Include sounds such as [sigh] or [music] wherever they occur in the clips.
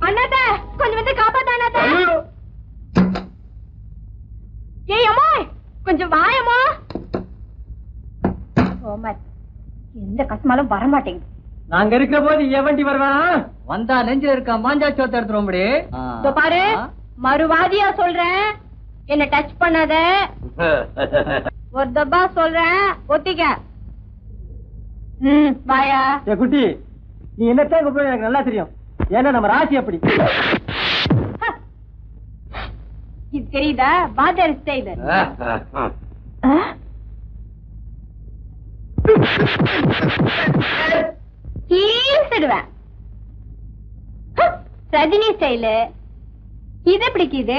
அண்ணாத்த கொஞ்சம் வந்து காப்பாத்த ஏய் அம்மா கொஞ்சம் வாயம்மா. எந்த கஷ்டமாலும் வர நாங்க இருக்கிற போது எவண்டி வருவான் வந்தா நெஞ்சில இருக்க மாஞ்சா சோத்த எடுத்துருவோம்படி இதோ பாரு மறுவாதியா சொல்றேன் என்ன டச் பண்ணாத? [laughs] ஒரு தப்பா சொல்றேன் ஒத்திக்க. ஏ குட்டி நீ என்னத்தான் கூப்பிடுற எனக்கு நல்லா தெரியும். ஏன்னா நம்ம ராசி அப்படி. இது தெரியுதா? Father style [laughs] கீழ்த்திடுவேன் Rajini style. இது பிடிக்குது.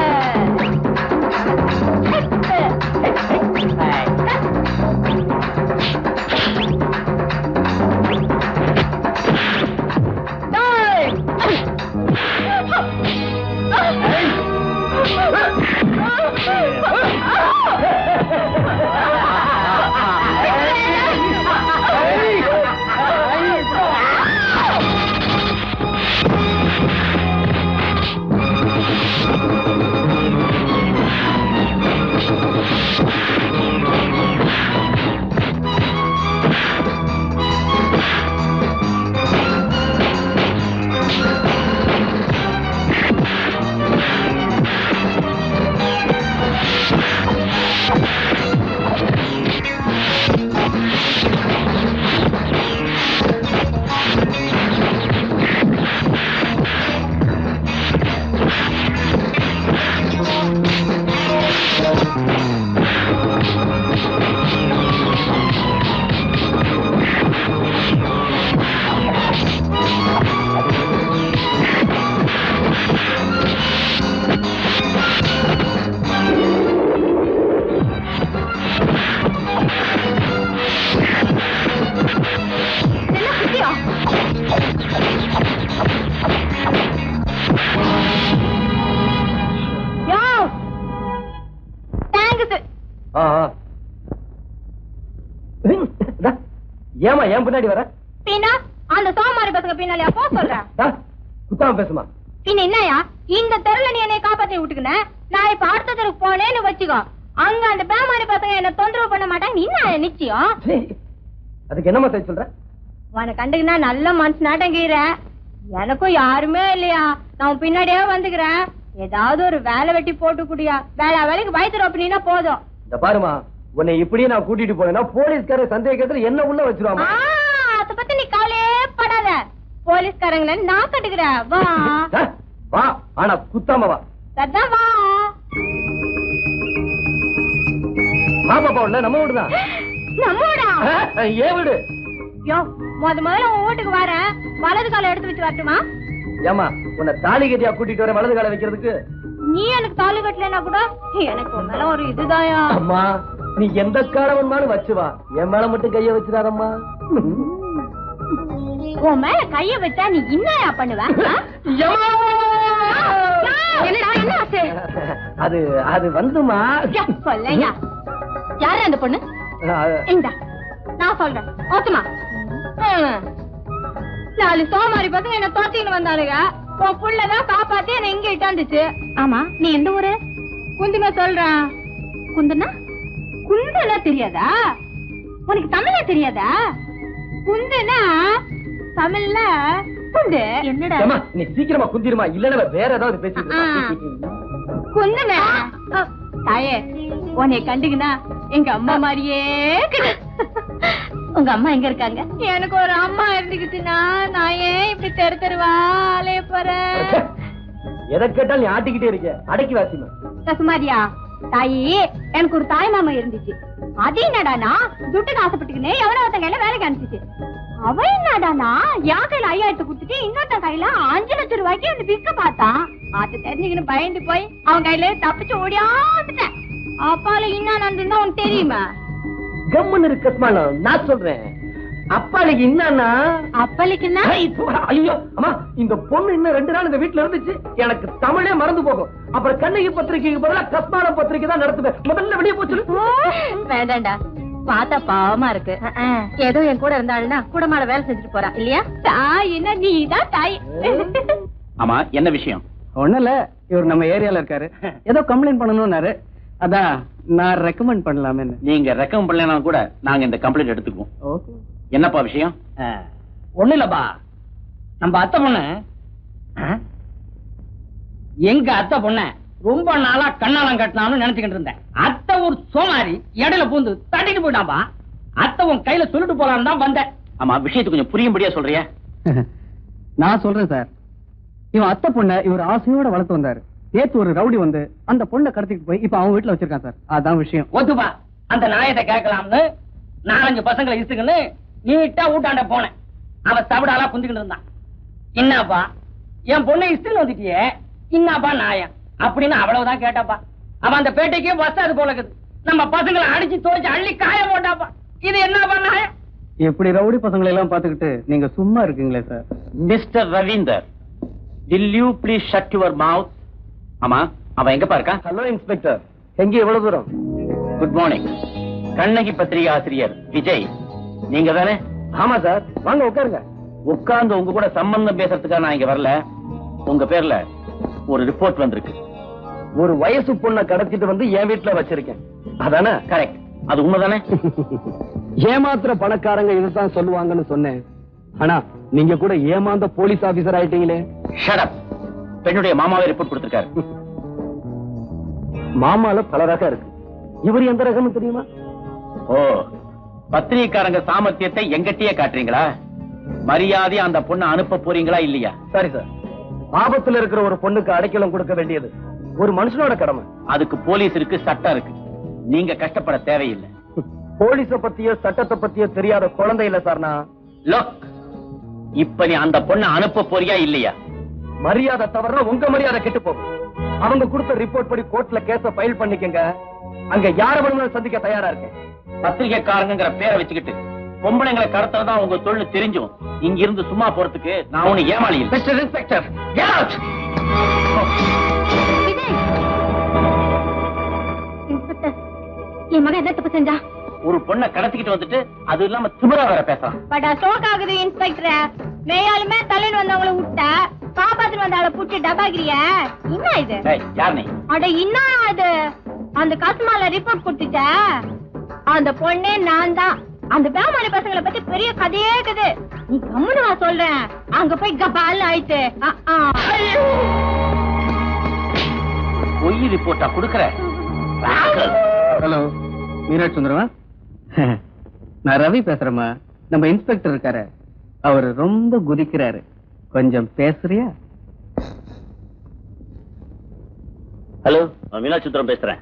ஏன் பின்னாடி வர? பின்னா அந்த சோமாரி பசங்க பின்னாலே போ சொல்றேன் ஆ, குத்தாம பேசுமா. பின்ன என்னயா இந்த தெருல நீ என்னை காப்பாத்தி விட்டுக்கின? நான் இப்ப அடுத்த தெருக்கு போனேன்னு வச்சுக்கோ. அங்க அந்த பேமாரி பசங்க என்ன தொந்தரவு பண்ண மாட்டாங்க. நீ என்ன நிச்சயம்? அதுக்கு என்னம்மா செய்ய சொல்ற? உன கண்டுக்குனா நல்ல மனுஷனாட்டங்கிற எனக்கும் யாருமே இல்லையா? நான் பின்னாடியே வந்துக்கிறேன். ஏதாவது ஒரு வேலை வெட்டி போட்டு குடியா. வேலை வேலைக்கு பயத்துல அப்படின்னா போதும். இந்த பாருமா உன்னை இப்படியே நான் கூட்டிட்டு போனேன்னா போலீஸ்கார சந்தேகத்துல என்ன உள்ள வச்சிருவாமா? அத பத்தி நீ கவலையே படாத. போலீஸ்காரங்கள நான் கட்டுக்கிறேன் வா. வா. ஆனா குத்தாம வா. அதான் வா. மா பாப்பா உள்ள நம்ம வீடுதான் நம்மோடா ஆ, ஏன் வீடு? யோ முத முதல்ல உன் வீட்டுக்கு வரேன் வலது காலை எடுத்து வச்சு வரட்டுமா? ஏமா உன்னை தாலி கட்டியா கூட்டிட்டு வர வலது காலை வைக்கிறதுக்கு? நீ எனக்கு தாலி கட்டலனா கூட எனக்கு உன் மேல ஒரு இதுதாயா? அம்மா நீ எந்த காலவன்மாலும் வச்சு வா. என் மேல மட்டும் கைய வச்சிடாதம்மா. உன் மேல கைய வச்சா நீ என்னயா பண்ணுவ? என்னடா என்ன ஆச்சு அது அது வந்துமா? சொல்லையா? யாரு அந்த பொண்ணு? இந்த நான் சொல்றேன். ஓத்துமா நாலு சோமாரி பசங்க என்ன தோத்தின்னு வந்தாளுங்க உன் புள்ளதான் காப்பாத்தி என்ன எங்க இட்டாந்துச்சு. ஆமா நீ எந்த ஊரு? குந்துங்க சொல்றேன் குந்துனா குந்துனா தெரியாதா? உனக்கு தமிழே தெரியாதா? குந்துனா தமிழ்ல குந்து என்னடா? நீ சீக்கிரமா குந்திருமா? இல்லன்னா வேற ஏதாவது பேசிட்டு தாயே உன்னை கண்டுக்கினா எங்க அம்மா மாதிரியே. உங்க அம்மா எங்க இருக்காங்க? எனக்கு ஒரு அம்மா இருந்துக்கிச்சுன்னா நான் ஏன் இப்படி தெரு தெருவா அலைய போறேன் எதை கேட்டாலும் நீ ஆட்டிக்கிட்டே இருக்க. அடக்கி வாசிமா கசுமாரியா தாயி எனக்கு ஒரு தாய் மாமா இருந்துச்சு. அது என்னடானா துட்டுக்கு ஆசைப்பட்டுக்கினே எவனோ ஒருத்தன் கையில வேலைக்கு அனுப்பிச்சு அவ என்னடானா என் கையில ஐயாயிரத்து கொடுத்துட்டு இன்னொருத்தன் கையில அஞ்சு லட்சம் ரூபாய்க்கு அந்த விற்க பார்த்தான். அது தெரிஞ்சுக்கின்னு பயந்து போய் அவன் கையில தப்பிச்சு ஓடியாந்துட்டேன். அப்பால என்ன நடந்துன்னா உனக்கு தெரியுமா? கம்முன்னு இருக்கு கஸ்மாலா நான் சொல்றேன். அப்பாளுக்கு என்னன்னா போடா, ஐயோ அம்மா இந்த பொண்ணு இன்னும் ரெண்டு நாள் இந்த வீட்டுல இருந்துச்சு. எனக்கு தமிழே மறந்து போகும். அப்புறம் கண்ணகி பத்திரிகைக்கு பதிலா கஸ்மான பத்திரிகை தான் நடத்துவேன். முதல்ல வெளியே போச்சு வேண்டாண்டா பார்த்தா பாவமா இருக்கு. ஏதோ என் கூட இருந்தாள்னா கூட மாட வேலை செஞ்சுட்டு போறா. இல்லையா? தாய் என்ன நீ தான் தாய் ஆமா என்ன விஷயம்? ஒண்ணும் இல்ல இவர் நம்ம ஏரியால இருக்காரு. ஏதோ கம்ப்ளைண்ட் பண்ணணும்னாரு. அதான் நான் ரெக்கமெண்ட் பண்ணலாமே. நீங்க ரெக்கமெண்ட் பண்ணலனா கூட நாங்க இந்த கம்ப்ளைண்ட் எடுத்துக்குவோம். ஓகே என்னப்பா விஷயம்? ஒண்ணு இல்லப்பா. நம்ம அத்தை பொண்ணு? எங்க அத்தை பொண்ண ரொம்ப நாளா கண்ணாலம் கட்டலாம்னு நினைச்சுக்கிட்டு இருந்தேன். அத்தை ஒரு சோமாரி இடையில பூந்து தட்டிட்டு போயிட்டாப்பா அத்தை உன் கையில சொல்லிட்டு போலான்னு தான் வந்தேன். ஆமா விஷயத்தை கொஞ்சம் புரியும்படியா சொல்றியா? [laughs] நான் சொல்றேன் சார். இவன் அத்தை பொண்ண இவர் ஆசையோட வளர்த்து வந்தாரு. நேத்து ஒரு ரவுடி வந்து அந்த பொண்ணை கடத்திட்டு போய் இப்ப அவன் வீட்டுல வச்சிருக்கான் சார். அதான் விஷயம். ஒத்துப்பா. அந்த நாயத்தை கேட்கலாம்னு நாலஞ்சு பசங்களை இசுக்குன்னு நீட்டா ஊட்டாண்ட போனேன். அவன் தவிடாலா குந்திக்கிட்டு இருந்தான். என்னப்பா? என் பொண்ணை இஸ்துன்னு வந்துட்டியே. என்னப்பா நாயம்? அப்படின்னு அவ்வளவுதான் கேட்டாப்பா. அவன் அந்த பேட்டைக்கே பஸ் அது போல இருக்குது. நம்ம பசங்களை அடிச்சு தோச்சு அள்ளி காய போட்டாப்பா. இது என்னப்பா நாயம்? எப்படி ரவுடி பசங்களை எல்லாம் பாத்துக்கிட்டு நீங்க சும்மா இருக்கீங்களே sir. Mister Ravinder will you please shut your mouth ஆமா அவன் எங்கப்பா இருக்கான் ஹலோ இன்ஸ்பெக்டர் எங்க எவ்வளவு தூரம். குட் மார்னிங் கண்ணகி பத்திரிகை ஆசிரியர் விஜய் நீங்க தானே? ஆமா சார் வாங்க உட்காருங்க. உட்கார்ந்து உங்க கூட சம்பந்தம் பேசுறதுக்காக நான் இங்க வரல. உங்க பேர்ல ஒரு ரிப்போர்ட் வந்திருக்கு. ஒரு வயசு பொண்ணை கடத்திட்டு வந்து என் வீட்டுல வச்சிருக்கேன். அதானே? கரெக்ட் அது உண்மைதானே? [laughs] ஏமாத்துற பணக்காரங்க இதுதான் சொல்லுவாங்கன்னு சொன்னேன். ஆனா நீங்க கூட ஏமாந்த போலீஸ் ஆபீசர் ஆயிட்டீங்களே. ஷட் பெண்ணுடைய மாமாவே ரிப்போர்ட் கொடுத்திருக்காரு. மாமால பல ரகம் இருக்கு. இவர் எந்த ரகம்னு தெரியுமா? ஓ பத்திரிகைக்காரங்க சாமர்த்தியத்தை எங்கட்டியே காட்டுறீங்களா? மரியாதையா அந்த பொண்ணை அனுப்ப போறீங்களா இல்லையா? சரி சார். ஆபத்துல இருக்கிற ஒரு பொண்ணுக்கு அடைக்கலம் கொடுக்க வேண்டியது ஒரு மனுஷனோட கடமை. அதுக்கு போலீஸ் இருக்கு சட்டம் இருக்கு. நீங்க கஷ்டப்பட தேவையில்லை. போலீஸ பத்தியோ சட்டத்தை பத்தியோ தெரியாத குழந்தை இல்ல சார் நான். இப்ப நீ அந்த பொண்ணை அனுப்ப போறியா இல்லையா? மரியாதை தவறுனா உங்க மரியாதை கெட்டு போகும். அவங்க கொடுத்த ரிப்போர்ட் படி கோர்ட்ல கேஸ ஃபைல் பண்ணிக்கங்க. அங்க யார வேணும்னாலும் சந்திக்க தயாரா இருக்கேன் பத்திரிகைக்காரங்கிற பேரை வச்சுக்கிட்டு பொம்பளைங்களை கடத்துறதா உங்க தொழில் தெரிஞ்சும். இங்க இருந்து சும்மா போறதுக்கு நான் ஒண்ணு ஏமாளி மிஸ்டர் இன்ஸ்பெக்டர் என் மகன் என்ன தப்பு செஞ்சா? ஒரு பொண்ணை கடத்திக்கிட்டு வந்துட்டு அது இல்லாம திமிரா வேற பேசுறான். பட் ஸ்ட்ரோக் ஆகுது இன்ஸ்பெக்டர் மேயாலுமே தலையில வந்தவங்கள விட்ட காப்பாத்துட்டு வந்த அவளை புடிச்சு டபாகிறிய என்ன இது? ஏய், யார் நீ அட என்ன அது அந்த கஸ்மால ரிப்போர்ட் கொடுத்துட்ட? அந்த பொண்ணே நான் தான். அந்த பேமாரி பசங்களை பத்தி பெரிய கதையே இருக்குது. நீ கம்முனு வா சொல்றேன். அங்க போய் கபால் ஆயிட்டு. பொய் ரிப்போர்ட்டா கொடுக்கற. ஹலோ மீனாட்சி சுந்தரமா? நான் ரவி பேசுறேம்மா. நம்ம இன்ஸ்பெக்டர் இருக்காரு. அவர் ரொம்ப குதிக்கிறாரு. கொஞ்சம் பேசுறியா? ஹலோ நான் மீனாட்சி சுந்தரம் பேசுறேன்.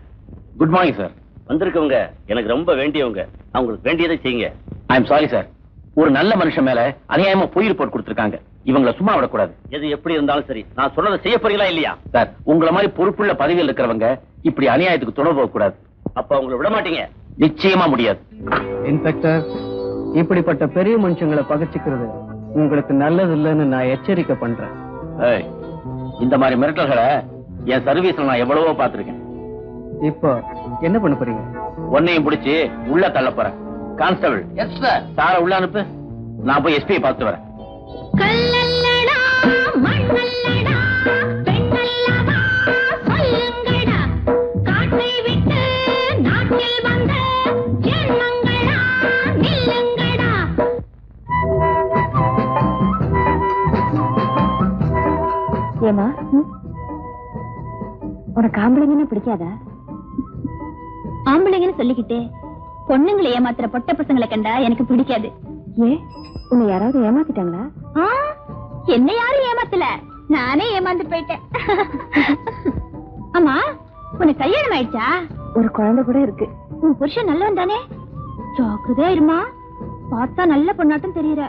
குட் மார்னிங் சார் வந்திருக்கவங்க எனக்கு ரொம்ப வேண்டியவங்க. அவங்களுக்கு வேண்டியதை செய்யுங்க. ஐ எம் சாரி சார் ஒரு நல்ல மனுஷன் மேல அநியாயமா பொய் ரிப்போர்ட் கொடுத்திருக்காங்க. இவங்கள சும்மா விடக்கூடாது. எது எப்படி இருந்தாலும் சரி. நான் சொன்னதை செய்ய போறீங்களா இல்லையா? சார் உங்கள மாதிரி பொறுப்புள்ள பதவியில் இருக்கிறவங்க இப்படி அநியாயத்துக்கு துணை போக கூடாது அப்ப அவங்கள விட மாட்டீங்க. நிச்சயமா முடியாது. இன்ஸ்பெக்டர் இப்படிப்பட்ட பெரிய மனுஷங்களை பகச்சிக்கிறது உங்களுக்கு நல்லது இல்லைன்னு நான் எச்சரிக்கை பண்றேன். இந்த மாதிரி மிரட்டல்களை என் சர்வீஸ்ல நான் எவ்வளவோ பார்த்திருக்கேன். இப்போ என்ன பண்ண போறீங்க? உன்னையும் பிடிச்சு உள்ள தள்ள போறேன். கான்ஸ்டபிள் எஸ் சார் சார உள்ள அனுப்பு. நான் போய் எஸ்பியை பார்த்து வரேன். ஏமா உனக்கு ஆம்பளைங்கன்னு பிடிக்காதா? ஆம்பளைங்கன்னு சொல்லிக்கிட்டே பொண்ணுங்களை ஏமாத்துற பொட்ட பசங்களை கண்டா எனக்கு பிடிக்காது. ஏன் உன்னை யாராவது ஏமாத்திட்டாங்களா? என்ன யாரும் ஏமாத்தல. நானே ஏமாந்து போயிட்டேன். [laughs] ஆமா உனக்கு கல்யாணம் ஆயிடுச்சா? ஒரு குழந்தை கூட இருக்கு. உன் புருஷன் நல்லவன் தானே? ஜாக்கிரதையா இருமா. பார்த்தா நல்ல பொண்ணாட்டம் தெரியற.